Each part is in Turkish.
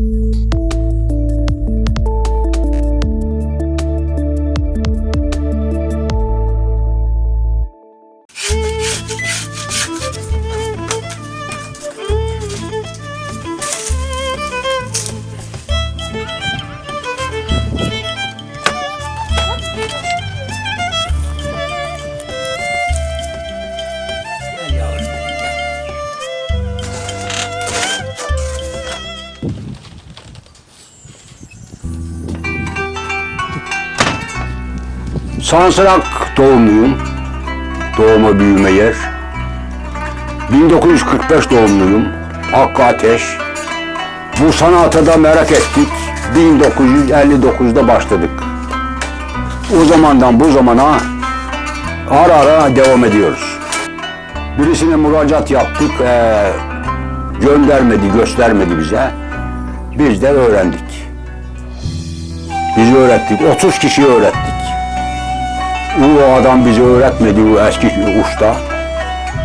Música Sansırak doğumluyum. Doğma büyüme yer. 1945 doğumluyum. Hakkı Ateş. Bu sanata da merak ettik. 1959'da başladık. O zamandan bu zamana ara ara devam ediyoruz. Birisine müracaat yaptık. eee, göndermedi, göstermedi bize. Biz de öğrendik. Biz öğrettik. 30 kişi öğrettik. O adam bize öğretmedi o eski usta.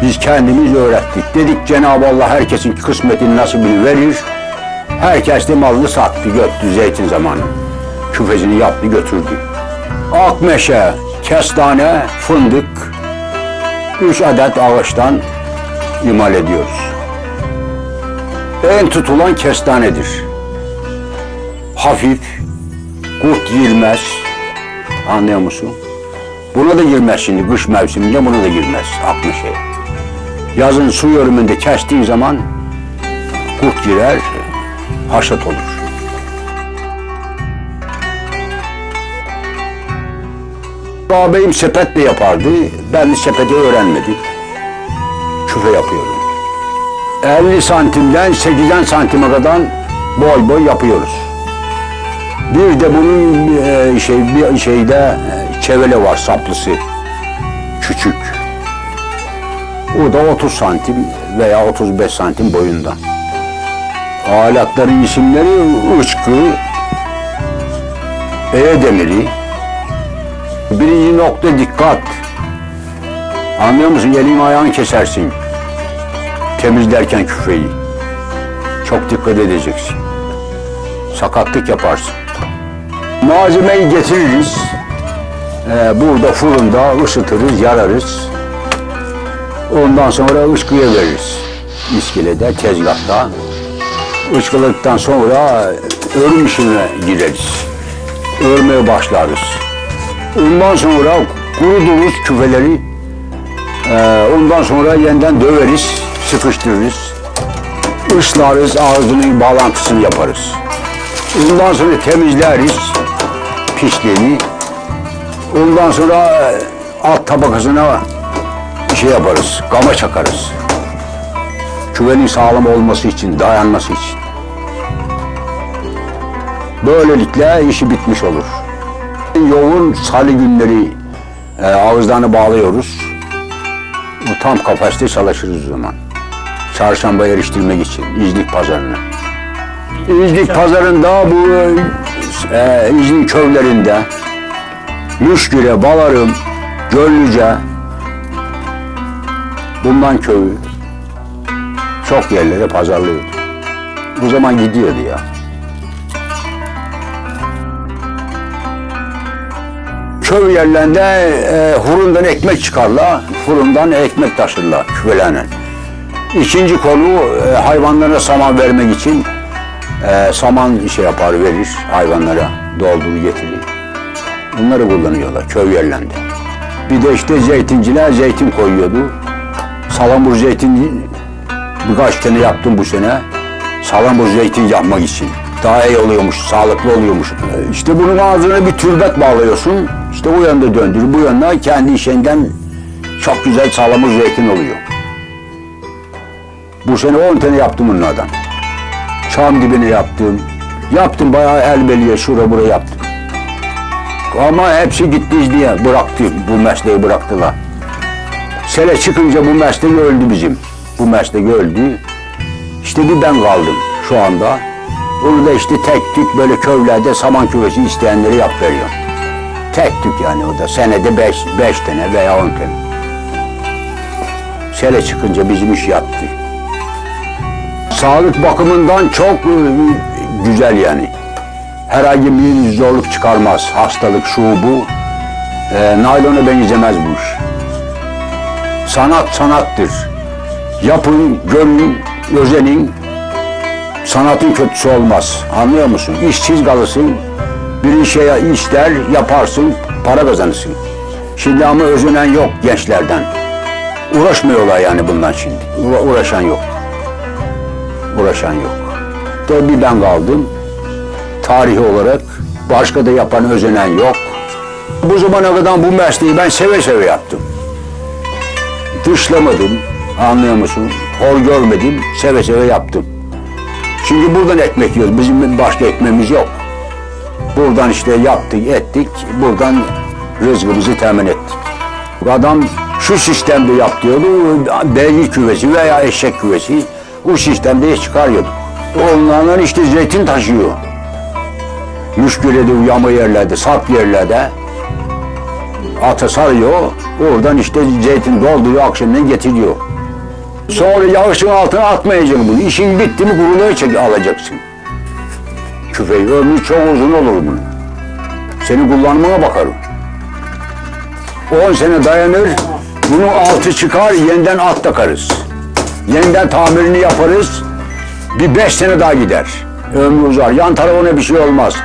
Biz kendimiz öğrettik. Dedik Cenab-ı Allah herkesin kısmetini nasibini verir. Herkes de malını sattı, götürdü zeytin zamanı. Küfesini yaptı, götürdü. Akmeşe, kestane, fındık, üç adet ağaçtan imal ediyoruz. En tutulan kestanedir. Hafif, kurt girmez. Anlıyor musun? Buna da girmez şimdi kış mevsiminde buna da girmez akmeşe. Yazın su yörümünde kestiğin zaman kurt girer, haşat olur. Ağabeyim sepetle yapardı. Ben de sepeti öğrenmedim. Küfe yapıyorum. 50 santimden 80 santime kadar boy boy yapıyoruz. Bir de bunun e, şey bir şeyde çevele var saplısı. Küçük. O da 30 santim veya 35 santim boyunda. Aletlerin isimleri ıçkı, E demiri. Birinci nokta dikkat. Anlıyor musun? Elin ayağını kesersin. Temizlerken küfeyi. Çok dikkat edeceksin. Sakatlık yaparsın. Malzemeyi getiririz. Ee, burada fırında ısıtırız, yararız. Ondan sonra ıskıya veririz. İskelede, tezgahta. Iskaladıktan sonra örüm işine. Örmeye başlarız. Ondan sonra kuruduruz küfeleri. Ee, ondan sonra yeniden döveriz, sıkıştırırız. Islarız, ağzının bağlantısını yaparız. Ondan sonra temizleriz pisliğini. Ondan sonra alt tabakasına şey yaparız, gama çakarız. Küvenin sağlam olması için, dayanması için. Böylelikle işi bitmiş olur. Yoğun salı günleri e, ağızlarını bağlıyoruz. Tam kapasite çalışırız o zaman. Çarşamba eriştirmek için İznik pazarına. İznik pazarında bu e, İznik köylerinde Müşküle, Balarım, Göllüce bundan köyü çok yerlere pazarlıyordu. Bu zaman gidiyordu ya. Köy yerlerinde e, hurundan ekmek çıkarlar, fırından ekmek taşırlar küfelenen. İkinci konu e, hayvanlara saman vermek için e, saman şey yapar verir hayvanlara doldurur getirir. Bunları kullanıyorlar köy yerlerinde. Bir de işte zeytinciler zeytin koyuyordu. Salamur zeytin birkaç tane yaptım bu sene. Salamur zeytin yapmak için. Daha iyi oluyormuş, sağlıklı oluyormuş. E, İşte bunun ağzına bir türbet bağlıyorsun. İşte o yanda döndür, bu yanda kendi işinden çok güzel salamur zeytin oluyor. Bu sene 10 tane yaptım bunlardan. Çam dibine yaptım. Yaptım bayağı elbeliye şura buraya yaptım. Ama hepsi gitti diye bıraktı. Bu mesleği bıraktılar. Sele çıkınca bu meslek öldü bizim. Bu meslek öldü. İşte bir ben kaldım şu anda. Onu da işte tek tük böyle köylerde saman küvesi isteyenleri yap veriyor. Tek tük yani o da senede beş, beş tane veya on tane. Sele çıkınca bizim iş yattı. Sağlık bakımından çok e, güzel yani. Herhangi bir zorluk çıkarmaz. Hastalık, şu bu. E, naylona benzemez bu iş. Sanat sanattır. Yapın, görün, özenin. Sanatın kötüsü olmaz. Anlıyor musun? İşsiz kalırsın. Bir şeye ister, yaparsın, para kazanırsın. Şimdi ama özenen yok gençlerden. Uğraşmıyorlar yani bundan şimdi. Uğra- uğraşan yok. Uğraşan yok. Bir ben kaldım. Tarihi olarak başka da yapan özenen yok. Bu zamana kadar bu mesleği ben seve seve yaptım. Dışlamadım. Anlıyor musun? Hor görmedim. Seve seve yaptım. Çünkü buradan ekmek yiyoruz. Bizim başka ekmeğimiz yok. Buradan işte yaptık, ettik. Buradan rızkımızı temin ettik. Adam şu sistemde yap diyordu. Beygir küvesi veya eşek küvesi. O sistemde çıkarıyordu. Onlardan işte zeytin taşıyor. Müşkülede, uyama yerlerde, sap yerlerde ata sarıyor. Oradan işte zeytin dolduruyor, akşamdan getiriyor. Sonra yağışın altına atmayacaksın bunu. İşin bitti mi kuruluğa çek alacaksın. Küfeyi ömrü çok uzun olur bunun. Seni kullanmaya bakarım. 10 sene dayanır, bunun altı çıkar, yeniden at takarız. Yeniden tamirini yaparız, bir beş sene daha gider. Ömrü uzar. Yan tarafına bir şey olmaz.